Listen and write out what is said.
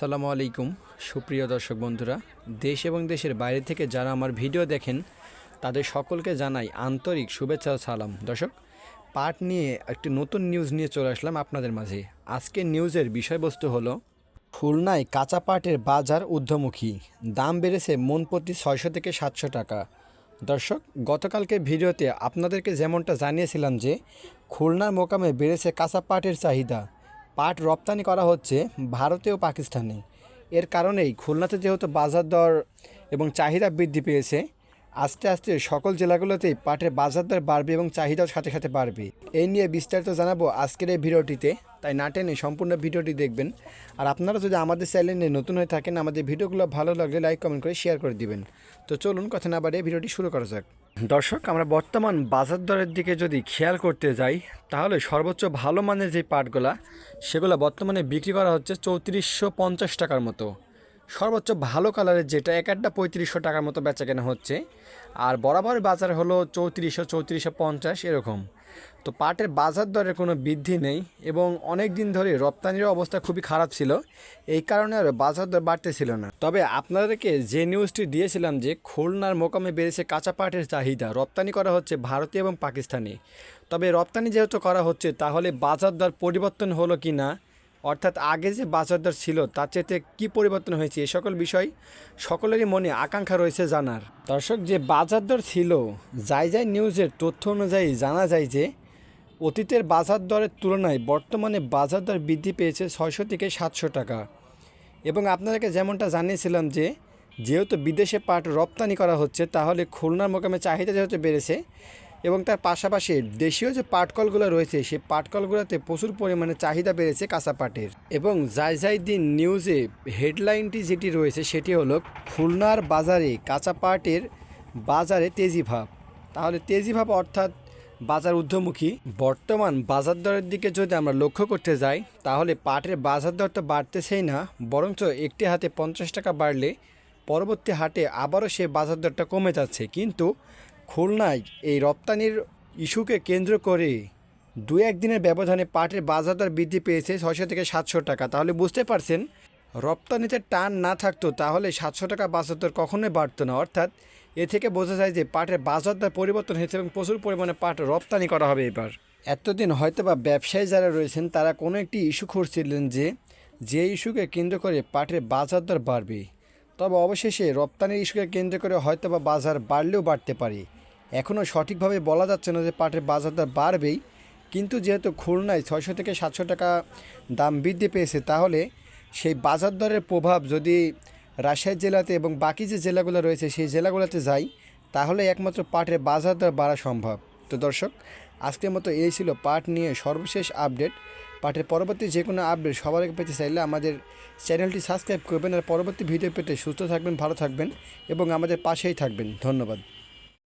আসসালামু আলাইকুম, সুপ্রিয় দর্শক বন্ধুরা। দেশ এবং দেশের বাইরে থেকে যারা আমার ভিডিও দেখেন, তাদের সকলকে জানাই আন্তরিক শুভেচ্ছা সালাম। দর্শক পাট নিয়ে একটি নতুন নিউজ নিয়ে চলে আসলাম আপনাদের মাঝে। আজকের নিউজের বিষয়বস্তু হলো, খুলনায় কাঁচা পাটের বাজার ঊর্ধ্বমুখী। দাম বেড়েছে মন প্রতি ছয়শো থেকে সাতশো টাকা। দর্শক, গতকালকে ভিডিওতে আপনাদেরকে যেমনটা জানিয়েছিলাম যে, খুলনার মোকামে বেড়েছে কাঁচা পাটের চাহিদা। পাট রপ্তানি করা হচ্ছে ভারতে ও পাকিস্তানে। এর কারণেই খুলনাতে যেহেতু বাজার দর এবং চাহিদা বৃদ্ধি পেয়েছে, আস্তে আস্তে সকল জেলাগুলোতেই পাটের বাজার দর বাড়বে এবং চাহিদাও সাথে সাথে বাড়বে। এই নিয়ে বিস্তারিত জানাব আজকের এই ভিডিওটিতে, তাই না টেনে সম্পূর্ণ ভিডিওটি দেখবেন। আর আপনারা যদি আমাদের চ্যানেলে নতুন হয়ে থাকেন, আমাদের ভিডিওগুলো ভালো লাগলে লাইক, কমেন্ট করে শেয়ার করে দিবেন। তো চলুন কথা না বাড়িয়ে ভিডিওটি শুরু করা যাক। দর্শক, আমরা বর্তমান বাজার দরের দিকে যদি খেয়াল করতে যাই, তাহলে সর্বোচ্চ ভালো মানের যে পাটগুলা সেগুলো বর্তমানে বিক্রি করা হচ্ছে চৌত্রিশশো পঞ্চাশ টাকার মতো। সর্বোচ্চ ভালো কালারের যেটা এক একটা পঁয়ত্রিশশো টাকার মতো বেচা কেনা হচ্ছে। আর বরাবর বাজার হলো চৌত্রিশশো চৌত্রিশশো পঞ্চাশ এরকম। তো পাটের বাজার দরের কোনো বৃদ্ধি নেই এবং অনেক দিন ধরে রপ্তানির অবস্থা খুবই খারাপ ছিল। এই কারণে আর বাজার দর বাড়তেছিল না। তবে আপনাদেরকে যে নিউজটি দিয়েছিলাম যে খুলনার মোকামে বেড়েছে কাঁচা পাটের চাহিদা, রপ্তানি করা হচ্ছে ভারতীয় এবং পাকিস্তানে। তবে রপ্তানি যেহেতু করা হচ্ছে, তাহলে বাজার দর পরিবর্তন হলো কি না অর্থাৎ আগে যে বাজার দর ছিল, তার চেয়ে কী পরিবর্তন হয়েছে এ সকল বিষয় সকলেরই মনে আকাঙ্ক্ষা রয়েছে জানার। দর্শক, যে বাজার দর ছিল, যাই যাই নিউজের তথ্য অনুযায়ী জানা যায় যে, অতীতের বাজার দরের তুলনায় বর্তমানে বাজার দর বৃদ্ধি পেয়েছে ছয়শো থেকে সাতশো টাকা। এবং আপনাদেরকে যেমনটা জানিয়েছিলাম যে, যেহেতু বিদেশে পাট রপ্তানি করা হচ্ছে, তাহলে খুলনার মোকামে চাহিদা যেহেতু বেড়েছে এবং তার পাশাপাশি দেশীয় যে পাটকলগুলো রয়েছে, সেই পাটকলগুলোতে প্রচুর পরিমাণে চাহিদা বেড়েছে কাঁচা পাটের এবং যাই যাই দিন নিউজে হেডলাইনটি যেটি রয়েছে, সেটি হলো খুলনার বাজারে কাঁচা পাটের বাজারে তেজি ভাব। তাহলে তেজি ভাব অর্থাৎ বাজার ঊর্ধ্বমুখী। বর্তমান বাজার দরের দিকে যদি আমরা লক্ষ্য করতে যাই, তাহলে পাটের বাজার দর তো বাড়তেছেই না, বরঞ্চ একটি হাতে পঞ্চাশ টাকা বাড়লে পরবর্তী হাটে আবারও সে বাজার দরটা কমে যাচ্ছে। কিন্তু খুলনায় এই রপ্তানির ইস্যুকে কেন্দ্র করে দু একদিনের ব্যবধানে পাটের বাজার দর বৃদ্ধি পেয়েছে ছয়শো থেকে সাতশো টাকা। তাহলে বুঝতে পারছেন, রপ্তানিতে টান না থাকতো তাহলে সাতশো টাকা বাজার দর কখনোই বাড়তো না। অর্থাৎ এ থেকে বোঝা যায় যে পাটের বাজার দর পরিবর্তন হয়েছে এবং প্রচুর পরিমাণে পাট রপ্তানি করা হবে এবার। এতদিন হয়তো বা ব্যবসায়ী যারা রয়েছেন, তারা কোনো একটি ইস্যু খুঁজছিলেন যে যে ইস্যুকে কেন্দ্র করে পাটের বাজার দর বাড়বে। তবে অবশেষে রপ্তানির ইস্যুকে কেন্দ্র করে হয়তো বা বাজার বাড়লেও বাড়তে পারে। এখনও সঠিকভাবে বলা যাচ্ছে না যে পাটের বাজার দর বাড়বেই, কিন্তু যেহেতু খুলনায় ছয়শো থেকে সাতশো টাকা দাম বৃদ্ধি পেয়েছে, তাহলে সেই বাজার দরের প্রভাব যদি রাজশাহী জেলাতে এবং বাকি যে জেলাগুলো রয়েছে সেই জেলাগুলোতে যাই তাহলে একমাত্র পাটের বাজার দর বাড়া সম্ভব। তো দর্শক, আজকের মতো এই ছিল পাট নিয়ে সর্বশেষ আপডেট। পাটের পরবর্তী যে কোনো আপডেট সবার আগে পেতে চাইলে আমাদের চ্যানেলটি সাবস্ক্রাইব করবেন আর পরবর্তী ভিডিও পেতে সুস্থ থাকবেন, ভালো থাকবেন এবং আমাদের পাশেই থাকবেন। ধন্যবাদ।